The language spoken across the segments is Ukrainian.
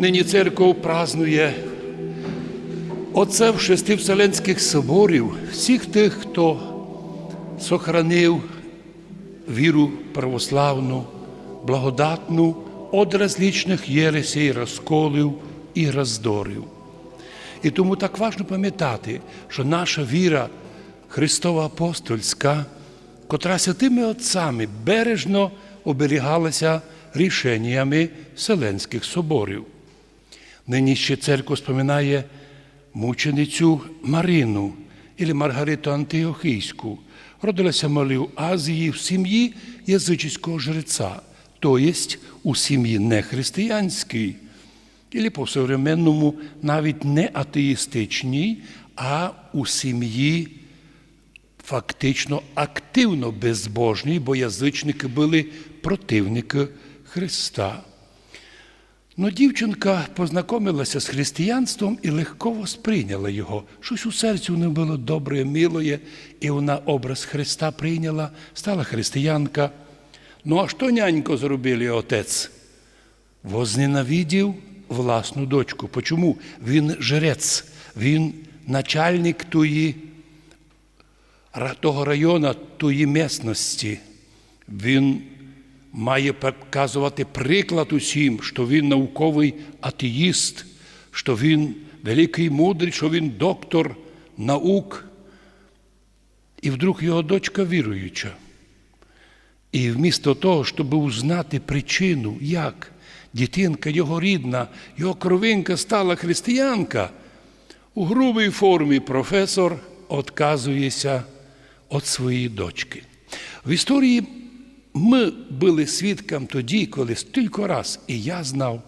Нині церков празнує отцев шести Вселенських соборів, всіх тих, хто сохранив віру православну, благодатну від различних єресей, розколів і роздорів. І тому так важливо пам'ятати, що наша віра Христова апостольська, котра святими отцями бережно оберігалася рішеннями Вселенських соборів. Нині ще церква споминає мученицю Марину або Маргариту Антиохійську. Родилася мали в Азії в сім'ї язичського жреця, то єсть у сім'ї нехристиянській, або по-современному навіть не атеїстичній, а у сім'ї фактично активно безбожній, бо язичники були противники Христа. Но дівчинка познайомилася з християнством і легко сприйняла його. Щось у серці у неї було добре, милоє, і вона образ Христа прийняла, стала християнка. Ну а що нянько зробили отець? Возненавидів власну дочку. Почому? Він жрець, він начальник тої, того району, тої місності. Він має показувати приклад усім, що він науковий атеїст, що він великий мудрий, що він доктор наук. І вдруг його дочка віруюча. І вмісто того, щоб узнати причину, як дитинка, його рідна, його кровинка стала християнка, у грубій формі професор відказується від своєї дочки. В історії ми були свідком тоді, коли стільки раз, і я знав,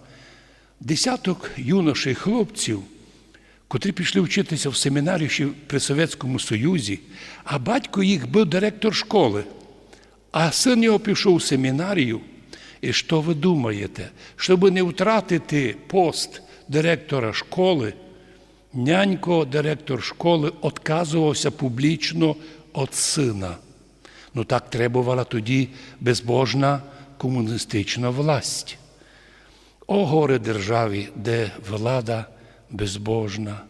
десяток юношей хлопців, котрі пішли вчитися в семінарі ще при Совєтському Союзі, а батько їх був директор школи, а син його пішов у семінарію. І що ви думаєте, щоб не втратити пост директора школи, нянько, директор школи, відказувався публічно від сина. Ну так требувала тоді безбожна комуністична власть. О горе державі, де влада безбожна,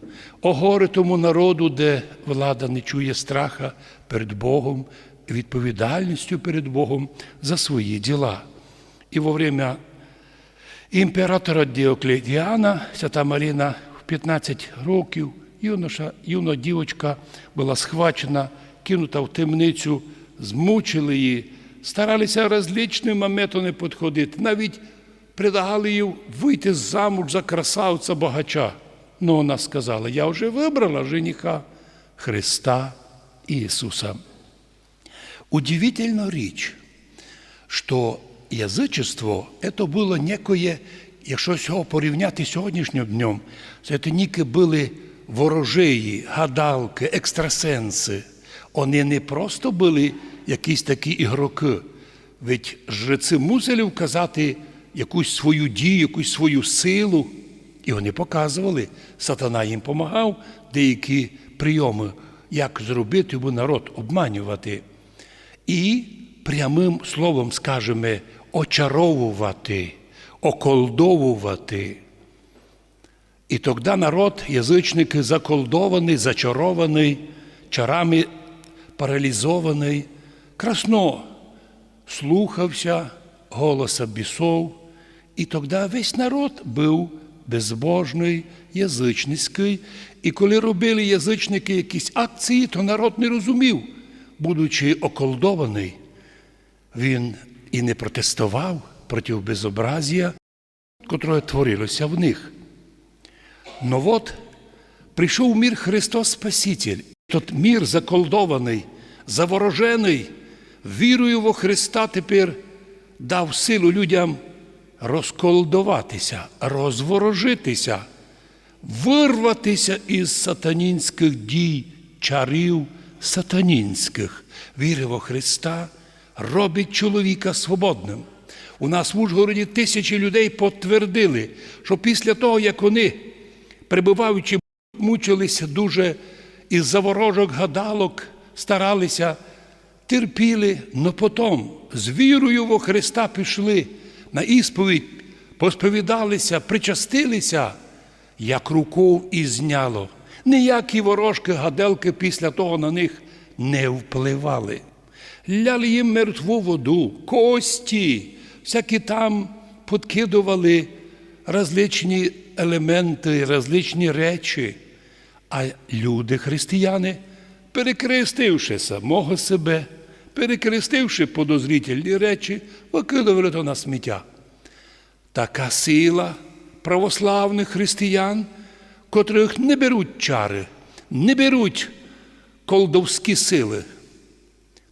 о горе тому народу, де влада не чує страха перед Богом, відповідальністю перед Богом за свої діла. І во время імператора Діоклетіана, свята Маріна в 15 років, юноша, юна дівочка була схвачена, кинута в темницю, змучили її, старалися розличними методами підходити, навіть предлагали їй вийти замуж за красавця багача. Ну вона сказала: я вже вибрала жениха Христа Ісуса. Удивительна річ, що язичество це було некоє, якщо цього порівняти сьогоднішнім днем, це ніки були ворожеї, гадалки, екстрасенси. Вони не просто були якісь такі ігроки, ведь жреці мусили вказати якусь свою дію, якусь свою силу. І вони показували, сатана їм допомагав деякі прийоми, як зробити бо народ обманювати. І прямим словом скажемо, очаровувати, околдовувати. І тоді народ, язичники, заколдований, зачарований, чарами паралізований, красно слухався голоса бісов, і тоді весь народ був безбожний, язичницький. І коли робили язичники якісь акції, то народ не розумів, будучи околдований, він і не протестував проти безобразія, котре творилося в них. Но от прийшов мір Христос Спаситель. Тот мір заколдований, заворожений, вірою во Христа тепер дав силу людям розколдуватися, розворожитися, вирватися із сатанінських дій, чарів сатанінських. Віри во Христа робить чоловіка свободним. У нас в Ужгороді тисячі людей підтвердили, що після того, як вони, перебуваючи, мучилися дуже із заворожок гадалок, старалися, терпіли, но потім з вірою во Христа пішли на ісповідь посповідалися, причастилися, як руков і зняло. Ніякі ворожки, гаделки після того на них не впливали. Ляли їм мертву воду, кості, всякі там подкидували различні елементи, различні речі. А люди, християни, перекрестивши самого себе, перекрестивши подозрительні речі, викидували то на сміття. Така сила православних християн, котрих не беруть чари, не беруть колдовські сили.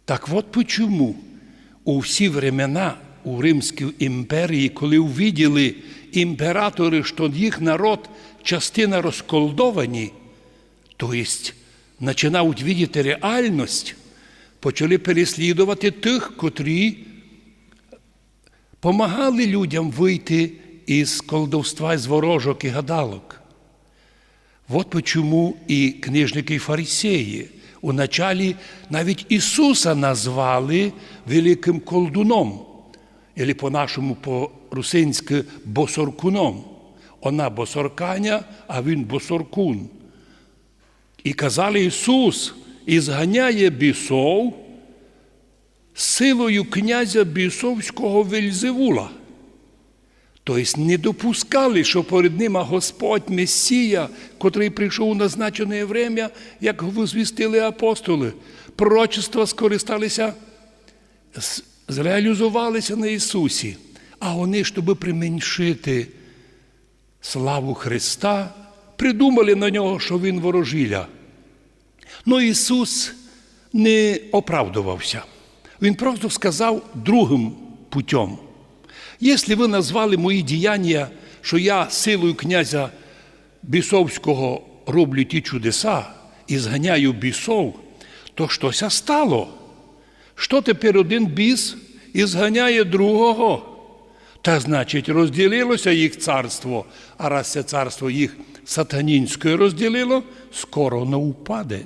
Так от почому у всі времена у Римській імперії, коли увиділи імператори, що їх народ частина розколдовані, то єсть починають видіти реальність, почали переслідувати тих, котрі помагали людям вийти із колдовства, з ворожок і гадалок. Вот почему і книжники і фарисеї у началі навіть Ісуса назвали великим колдуном, або по-нашому по-русинськи босоркуном. Вона босорканя, а він босоркун. І казали Ісус ізганяє бісов силою князя бісовського Вельзевула. Тобто не допускали, що перед ним Господь Месія, котрий прийшов у назначене время, як звістили апостоли, пророчества скористалися, зреалізувалися на Ісусі. А вони, щоб применшити славу Христа, придумали на нього, що Він ворожіля. Ну Ісус не оправдувався. Він просто сказав другим путем. Якщо ви назвали мої діяння, що я силою князя Бісовського роблю ті чудеса і зганяю бісов, то щося стало. Що тепер один біс і зганяє другого? Та значить, розділилося їх царство, а раз це царство їх сатанінське розділило, скоро воно упаде.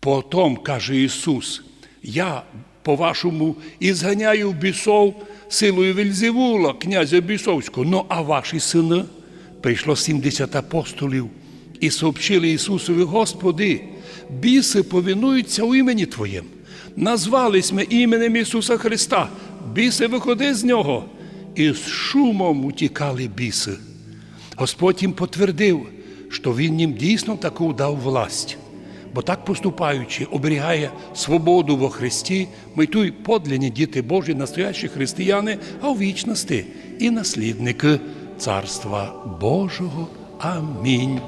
Потім, каже Ісус, я по-вашому і зганяю бісов силою Вельзевула, князя Бісовського. Ну, а ваші сини прийшло 70 апостолів і сообщили Ісусові, Господи, біси повинуються у імені Твоєм. Назвались ми іменем Ісуса Христа. Біси виходи з нього. І з шумом утікали біси. Господь їм потвердив, що Він їм дійсно таку дав власть. Бо так поступаючи, оберігає свободу во Христі, ми й подлинні діти Божі, настоящі християни, а у вічності і наслідники Царства Божого. Амінь.